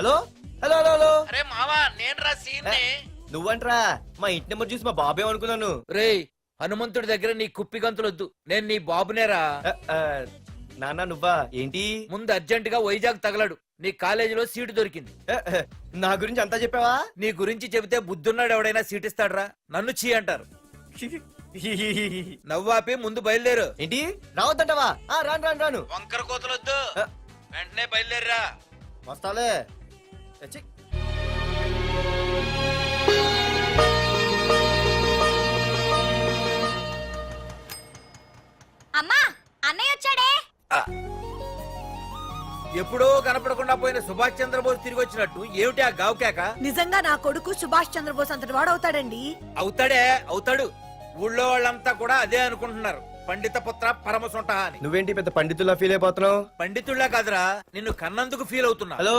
Hello? Hello hello hello? అరే మావా నేను రా సీన్ని నువ్వంట్రా మా ఇంటి నెంబర్ చూసి మా బాబే అనుకున్నాను. రేయ్ హనుమంతుడి దగ్గర నీ కుప్పి గంతులొద్దు. నేను నీ బాబునేరా. నాన్న నువ్వా? ఏంటి? ముందు అర్జెంట్గా వైజాగ్ తగలడు. నీ కాలేజీలో సీటు దొరికింది. నా గురించి అంతా చెప్పావా? నీ గురించి చెబితే బుద్ధున్నాడు ఎవడైనా సీట్ ఇస్తాడ్రా. నన్ను చీ అంటారు. నవ్వాపి ముందు బయలుదేరు. ఏంటి? రావద్దంటావా? ఆ, రాను రాను రాను. వంకర కోతలొద్దు. వెంటనే బయలుదేరరా. వస్తాలే. అమ్మా అన్నయ్య వచ్చాడే? ఎప్పుడో కనపడకుండా పోయిన సుభాష్ చంద్రబోస్ తిరిగి వచ్చినట్టు ఏమిటి ఆ గావుకేక నిజంగా నా కొడుకు సుభాష్ చంద్రబోస్ అంతటి వాడవుతాడండి? అవుతాడే అవుతాడు. ఊళ్ళో వాళ్ళంతా కూడా అదే అనుకుంటున్నారు. పండిత పుత్ర పరమ సొంట అని నువ్వేంటి పెద్ద పండితుల్లా ఫీల్ అయిపోతున్నావు? పండితుళ్ళ కాదురా నిన్ను కన్నందుకు ఫీల్ అవుతున్నా. హలో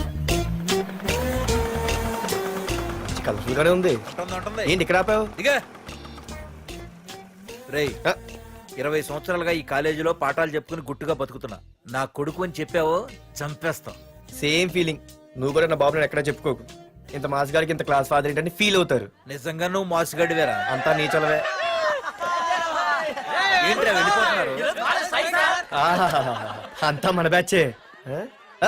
కలర్ఫుల్ గానే ఉంది. ఉంటుంది, ఉంటుంది. ఏంటి ఇక్కడ ఆపావు? దిగా రేయ్ ఆ, ఇరవై సంవత్సరాలుగా ఈ కాలేజీలో పాఠాలు చెప్పుకుని గుట్టుగా బతుకుతున్నా. నా కొడుకు అని చెప్పావో చంపేస్తాం. Same feeling. నువ్వు కూడా నా బాబు నేను ఎక్కడా చెప్పుకోకు. ఇంత మాస్ గారికి ఇంత క్లాస్ ఫాదర్ ఏంటని ఫీల్ అవుతారు. నిజంగా నువ్వు మాసుగడివేరా అంతా నీ చలవే. ఏంట్రా వెళ్ళిపోతున్నారు? ఆహాహాహా. అంతా మన బ్యాచే. ఆ? ఆ,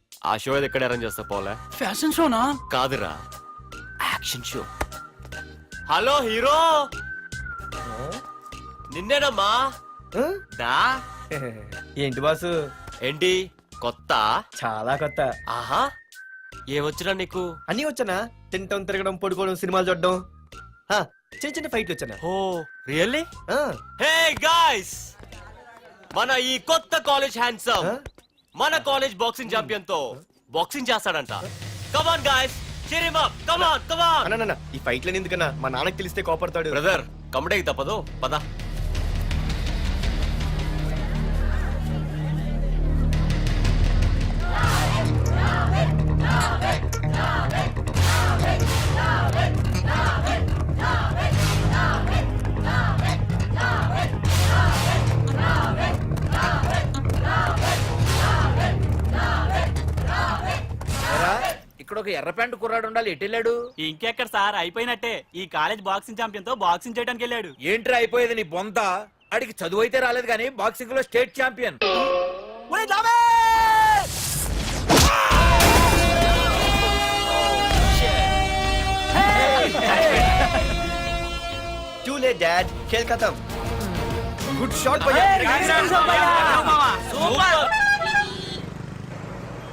ఆ షో ఏది ఎక్కడ అరేంజ్ చేస్తా పోలే. ఫ్యాషన్ షోనా కాదురా. Action show hello hero! నిన్నేనమ్మా? దా? ఏంటి బాసు? ఏంటి? కొత్త? చాలా కొత్త. ఆహా. ఏమొచ్చినా నీకు? అన్నీ వచ్చానా? తింటం తిరగడం పడుకోవడం సినిమాలు చూడడం. చిన్న చిన్న ఫైట్లు వచ్చానా? Oh really? ఆ, హే గాయ్స్! మన ఈ కొత్త కాలేజ్ హ్యాండ్సమ్? మన కాలేజ్ బాక్సింగ్ ఛాంపియన్తో బాక్సింగ్ చేస్తాడంట come on guys come on come on అన్న, అన్న, ఈ ఫైట్లని ఎందుకన్నా మా నాన్నకి తెలిస్తే కోపడతాడు? బ్రదర్ కమడేకి తప్పదు. పద. ఇక్కడ ఒక ఎర్ర ప్యాంటు కుర్రాడు ఉండాలి ఎటు వెళ్ళాడు ఇంకెక్కడ సార్ అయిపోయినట్టే ఈ కాలేజ్ బాక్సింగ్ ఛాంపియన్తో బాక్సింగ్ చేయడానికి వెళ్ళాడు ఏంట్రా అయిపోయేది నీ బొంత అడిగి చదువు అయితే రాలేదు కానీ బాక్సింగ్లో state champion too late dad Khel ఖతం గుడ్ షాట్ భయ్యా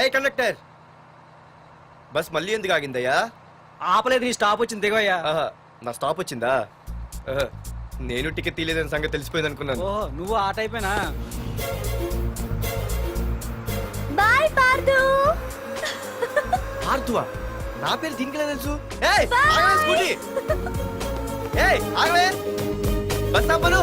ఏ కండక్టర్ బస్ మళ్ళీ ఎందుకు ఆగిందయ్యా? ఆపలేదు నీ స్టాప్ వచ్చింది దిగవయ్యా. ఆహా, నా స్టాప్ వచ్చిందా? ఆహా, నేను టికెట్ తీయలేదని సంగతి తెలిసిపోయింది అనుకున్నాను. ఓహో నువ్వు ఆ టైపేనా బాయ్ పార్దు. ఆర్తువా నా పేరు దీనికి తెలుసు? ఏయ్ ఆగవే స్కూటీ. ఏయ్ ఆగవే. బస్ ఆపను.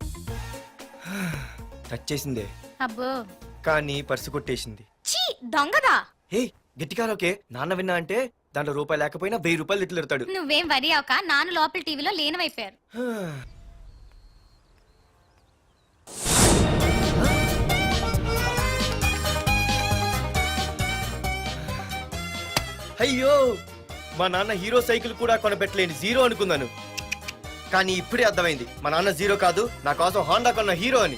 టచ్ చేసిందే. అబ్బో. కానీ పర్సు కొట్టేసింది. చీ దొంగదా? హే గట్టిగా ఓకే నాన్న విన్నా అంటే దాంట్లో రూపాయి లేకపోయినా వెయ్యి రూపాయలు ఇట్లు ఎడతాడు నువ్వేం వరి అవక నాన్న లోపల టీవీలో లేనవైపోయారు అయ్యో మా నాన్న హీరో సైకిల్ కూడా కొనపెట్టలేని జీరో అనుకున్నాను. కానీ ఇప్పుడే అర్థమైంది మా నాన్న జీరో కాదు నా కోసం హోండా కొన్న హీరో అని.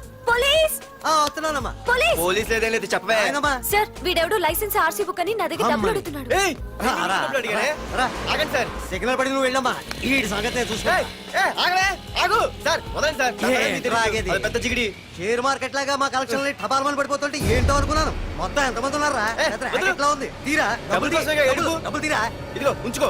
పోలీస్! ఆ, వస్తున్నానమ్మా. పోలీస్! పోలీస్ లేదేం లేదు చెప్పవే. ఆయనమ్మా. సార్ వీడెవడో లైసెన్స్ ఆర్సీ బుక్ అని నా దగ్గర డబ్బులు. అడుగుతున్నాడు. ఏయ్, రా, నేను రా, డబ్బులు అడిగానే? రా. ఆగండి సార్. సిగ్నల్ పడి నువ్వు వెళ్ళమ్మా. ఈ సంగతి నేను చూసుకో ఏయ్, ఏ, ఆగలే ఆగు. సార్ వదండి సార్. నా ఏ, పని మీకు తెలుసు. ఆగేది? అది పెద్ద జిగిడి. షేర్ మార్కెట్ లాగా మా కలెక్షన్ టపాల్ మని పడిపోతుంటే ఏంటో అనుకున్నాను. మొత్తం ఎంతమంది ఉన్నారా ఏ, పెద్ద వదిలు. racket లా ఉంది? తీరా. డబ్బులు తీ, కోసమేగా డబ్బులు, ఎడుగు. డబ్బులు తీరా? ఇదిగో ఉంచుకో.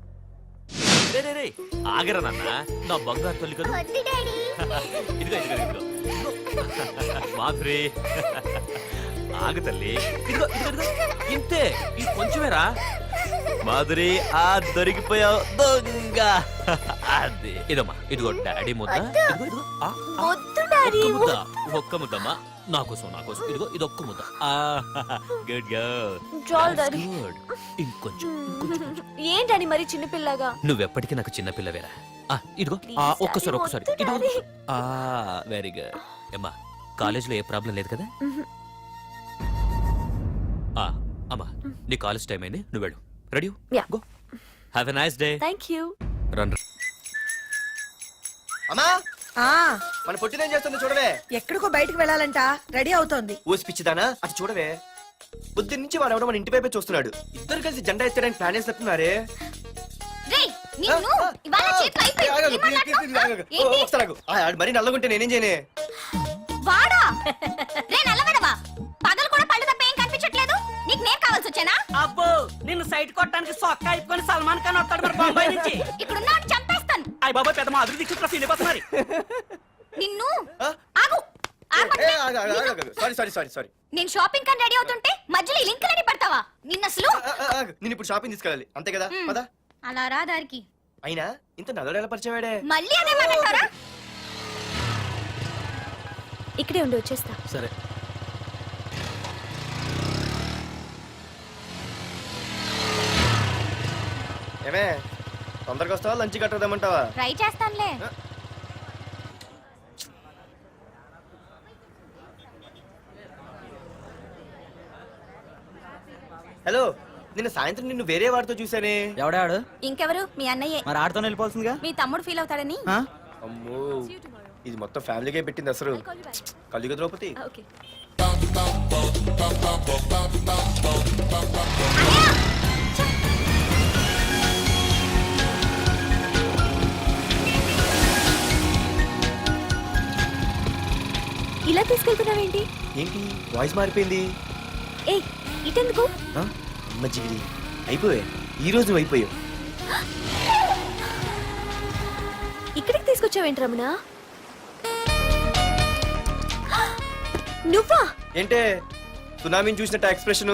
రే రే రే. ఆగరా నాన్న. నా బంగారు తల్లి కదా. ఇదిగో ఇదిగో ఇదిగో. మాధురి. ఆగు తల్లి. ఇదిగో ఇదిగో ఇంతే. ఈ కొంచెమేరా. మాధురి ఆ దొరికిపోయావు దొంగ. అదే. ఇదమ్మా ఇదిగో డాడీ ముద్ద. ఇదిగో ఇదిగో. ఒక్క ముద్ద ఒక్క ముద్దమ్మా. నా కోసం నా కోసం. ఇదిగో ఇది ఒక్క ముద్ద గుడ్ గుడ్ గుడ్ ఇంకొంచెం ఇంకొంచెం. ఏంటని మరి చిన్నపిల్లగా నువ్వెప్పటికీ నాకు చిన్న పిల్లవేరా? ఆ, ఇదిగో ఆ, ఒక్కసారి ఒక్కసారి. ఇదిగో ఆ వెరీ గుడ్ అమ్మా కాలేజీలో ఏ ప్రాబ్లం లేదు కదా? ఆ, అమ్మా నీ కాలేజ్ టైం అయింది. నువ్వు వెళ్ళు. Ready Yeah. Go have a nice day thank you run అమ్మా! ఆ. మన పొట్టినేం చేస్తుంది చూడవే. ఎక్కడికో బయటికి వెళ్ళాలంట. రెడీ అవుతోంది. ఊసి పిచ్చిదానా? అది చూడవే. బుద్ధి నుంచి వాడు ఎవడో మన ఇంటి వైపే చూస్తున్నాడు. ఇద్దరు కలిసి జెండా ఎత్తడానికి ప్లాన్ ఏం మాట్లాడుతున్నావ్? ఏంటి? మరి నల్లగుంటే నేనేం చేయనే? వాడా? రే నల్లవడవా పగలు కూడా పళ్ళు తప్ప ఏం కనిపించట్లేదు? నీకు నేను కావాల్సి వచ్చానా? అబ్బో నిన్ను సైట్ కొట్టడానికి సొక్క అయిపోయి సల్మాన్ ఖాన్ వస్తాడు మరి బొంబాయి నుంచి. ఇక్కడున్న చంపేస్తాను అయ్య బాబాయ్ పెద్ద మాధురి దిక్కు ఫీల్ అయిపోతున్నారు నిన్ను? ఆ? ఆగు. ఆగమంటే. సారీ సారీ సారీ సారీ నేను షాపింగ్ కని రెడీ అవుతుంటే మధ్యలో ఈ లింకులని పెడతావా? నిన్న అసలు? నేను ఇప్పుడు షాపింగ్ తీసుకెళ్ళాలి. అంతే కదా? మ్. పదా. అలా రా దారికి. అయినా ఇంత నల్లడు ఎలా పరిచయం వాడే మళ్ళీ అదే మాట్లాడతారా ఇక్కడే ఉండి వచ్చేస్తా. సరే. ఏమే? తొందరగా వస్తావా లంచ్ కట్టదామంటావా ట్రై చేస్తానులే హలో నిన్న సాయంత్రం నిన్ను వేరే వాడితో చూసానే ఎవడాడు ఇంకెవరు మీ అన్నయ్యే మరి ఆడుతో వెళ్ళిపోతుందిగా మీ తమ్ముడు ఫీల్ అవుతాడని? అమ్మో ఇది మొత్తం ఫ్యామిలీకే పెట్టింది అసలు కలియుగ ద్రౌపది ఓకే ఇలా తీసుకెళ్తున్నావేంటి? ఏంటి? వాయిస్ మారిపోయింది. ఏ ఇటెందుకు? అమ్మ జిగిరి అయిపోయా. ఈ రోజు అయిపోయావు ఇక్కడికి తీసుకొచ్చావేంటి రమణ? నువ్వా? ఏంటే? సునామీని చూసినట్టు ఎక్స్ప్రెషన్?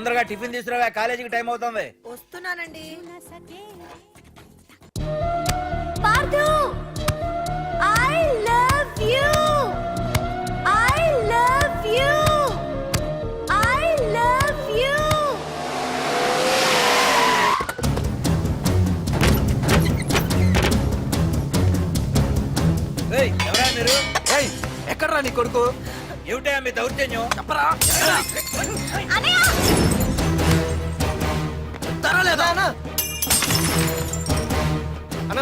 తొందరగా టిఫిన్ తీసుకురావా కాలేజీకి టైం అవుతుంది. వస్తున్నానండి. I love you I love you I love you రేయ్ ఎవరా మీరు? ఎక్కడ్రా నీ కొడుకు? ఏమిటా మీ దౌర్జన్యం? చెప్పరా? అన్న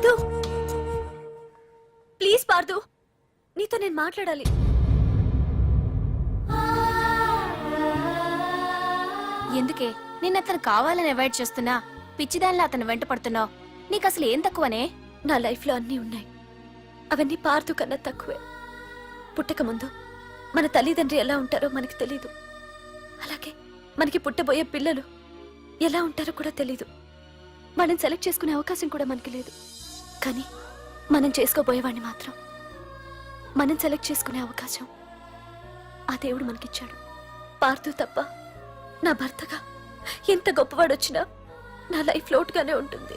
పార్థు ప్లీజ్ పార్థు నీతో నేను మాట్లాడాలి. ఎందుకే? నిన్న అతను కావాలని అవాయిడ్ చేస్తున్నా పిచ్చిదానిలా అతను వెంట పడుతున్నావు. నీకు అసలు ఏం తక్కువనే? నా లైఫ్లో అన్నీ ఉన్నాయి. అవన్నీ పార్తు కన్నా తక్కువే. పుట్టక ముందు మన తల్లిదండ్రి ఎలా ఉంటారో మనకి తెలీదు. అలాగే మనకి పుట్టబోయే పిల్లలు ఎలా ఉంటారో కూడా తెలీదు. మనం సెలెక్ట్ చేసుకునే అవకాశం కూడా మనకి లేదు. కానీ మనం చేసుకోబోయేవాడిని మాత్రం. మనం సెలెక్ట్ చేసుకునే అవకాశం ఆ దేవుడు మనకిచ్చాడు. పార్థు తప్ప నా భర్తగా ఎంత గొప్పవాడు వచ్చినా నా లైఫ్ లోటుగానే ఉంటుంది.